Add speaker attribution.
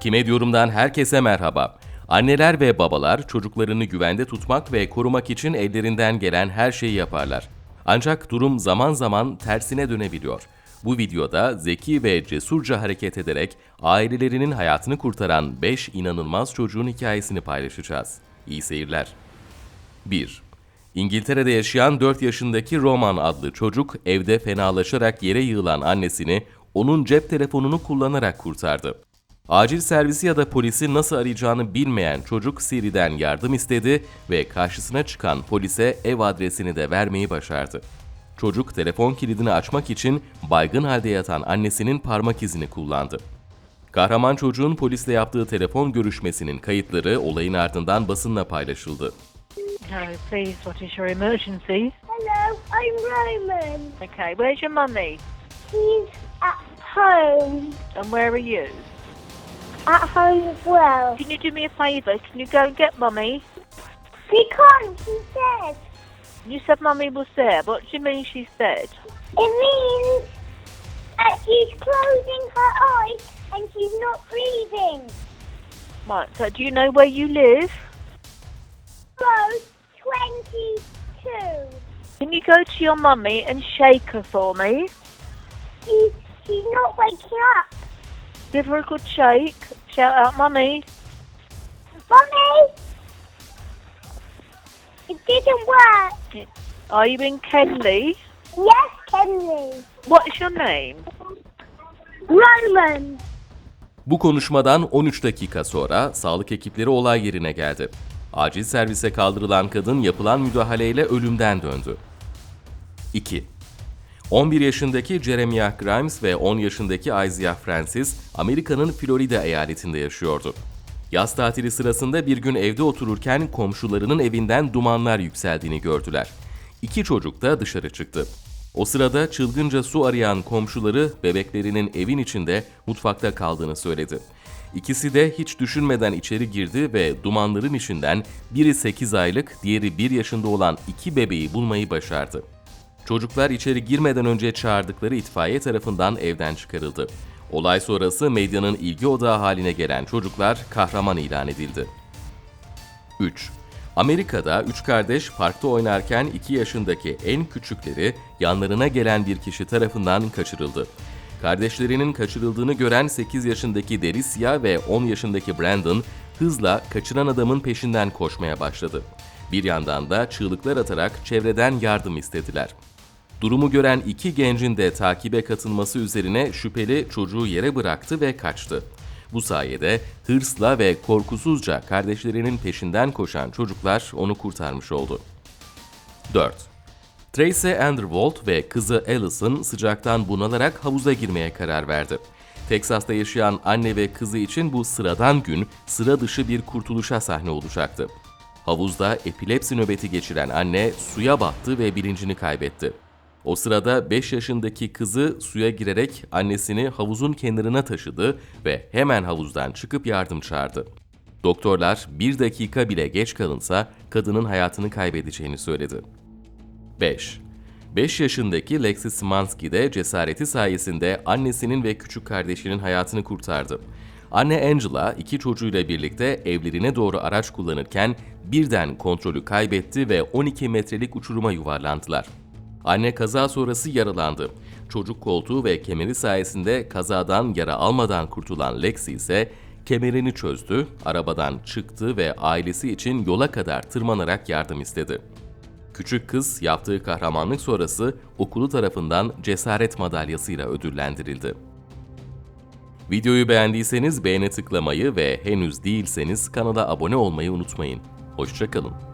Speaker 1: Kime Diyorum'dan herkese merhaba. Anneler ve babalar çocuklarını güvende tutmak ve korumak için ellerinden gelen her şeyi yaparlar. Ancak durum zaman zaman tersine dönebiliyor. Bu videoda zeki ve cesurca hareket ederek ailelerinin hayatını kurtaran 5 inanılmaz çocuğun hikayesini paylaşacağız. İyi seyirler. 1. İngiltere'de yaşayan 4 yaşındaki Roman adlı çocuk evde fenalaşarak yere yığılan annesini onun cep telefonunu kullanarak kurtardı. Acil servisi ya da polisi nasıl arayacağını bilmeyen çocuk Siri'den yardım istedi ve karşısına çıkan polise ev adresini de vermeyi başardı. Çocuk telefon kilidini açmak için baygın halde yatan annesinin parmak izini kullandı. Kahraman çocuğun polisle yaptığı telefon görüşmesinin kayıtları olayın ardından basınla paylaşıldı.
Speaker 2: No, please, what is your emergency?
Speaker 3: Hello, I'm Roman.
Speaker 2: Okay, where's your mummy?
Speaker 3: He's at home.
Speaker 2: And where are you?
Speaker 3: At home as well.
Speaker 2: Can you do me a favour? Can you go and get mummy?
Speaker 3: She can't, she's dead.
Speaker 2: You said mummy was there. What do you mean she's dead?
Speaker 3: It means that she's closing her eyes and she's not breathing.
Speaker 2: Right, so do you know where you live?
Speaker 3: Road 22.
Speaker 2: Can you go to your mummy and shake her for me?
Speaker 3: She's, she's not waking up.
Speaker 2: Give her a good shake. Shout out mummy.
Speaker 3: Mommy! It didn't work.
Speaker 2: Are you in Kenley?
Speaker 3: Yes, Henry.
Speaker 2: What's your name?
Speaker 3: Roman.
Speaker 1: Bu konuşmadan 13 dakika sonra sağlık ekipleri olay yerine geldi. Acil servise kaldırılan kadın yapılan müdahaleyle ölümden döndü. 2. 11 yaşındaki Jeremiah Grimes ve 10 yaşındaki Isaiah Francis, Amerika'nın Florida eyaletinde yaşıyordu. Yaz tatili sırasında bir gün evde otururken komşularının evinden dumanlar yükseldiğini gördüler. İki çocuk da dışarı çıktı. O sırada çılgınca su arayan komşuları bebeklerinin evin içinde mutfakta kaldığını söyledi. İkisi de hiç düşünmeden içeri girdi ve dumanların içinden biri 8 aylık, diğeri 1 yaşında olan iki bebeği bulmayı başardı. Çocuklar içeri girmeden önce çağırdıkları itfaiye tarafından evden çıkarıldı. Olay sonrası medyanın ilgi odağı haline gelen çocuklar kahraman ilan edildi. 3. Amerika'da üç kardeş parkta oynarken 2 yaşındaki en küçükleri yanlarına gelen bir kişi tarafından kaçırıldı. Kardeşlerinin kaçırıldığını gören 8 yaşındaki Delicia ve 10 yaşındaki Brandon hızla kaçıran adamın peşinden koşmaya başladı. Bir yandan da çığlıklar atarak çevreden yardım istediler. Durumu gören iki gencin de takibe katılması üzerine şüpheli çocuğu yere bıraktı ve kaçtı. Bu sayede hırsla ve korkusuzca kardeşlerinin peşinden koşan çocuklar onu kurtarmış oldu. 4. Tracy Underwood ve kızı Allison sıcaktan bunalarak havuza girmeye karar verdi. Teksas'ta yaşayan anne ve kızı için bu sıradan gün sıra dışı bir kurtuluşa sahne olacaktı. Havuzda epilepsi nöbeti geçiren anne suya battı ve bilincini kaybetti. O sırada 5 yaşındaki kızı suya girerek annesini havuzun kenarına taşıdı ve hemen havuzdan çıkıp yardım çağırdı. Doktorlar bir dakika bile geç kalınsa kadının hayatını kaybedeceğini söyledi. 5. 5 yaşındaki Lexi Smansky de cesareti sayesinde annesinin ve küçük kardeşinin hayatını kurtardı. Anne Angela iki çocuğuyla birlikte evlerine doğru araç kullanırken birden kontrolü kaybetti ve 12 metrelik uçuruma yuvarlandılar. Anne kaza sonrası yaralandı. Çocuk koltuğu ve kemeri sayesinde kazadan yara almadan kurtulan Lexi ise kemerini çözdü, arabadan çıktı ve ailesi için yola kadar tırmanarak yardım istedi. Küçük kız yaptığı kahramanlık sonrası okulu tarafından cesaret madalyasıyla ödüllendirildi. Videoyu beğendiyseniz beğene tıklamayı ve henüz değilseniz kanala abone olmayı unutmayın. Hoşçakalın.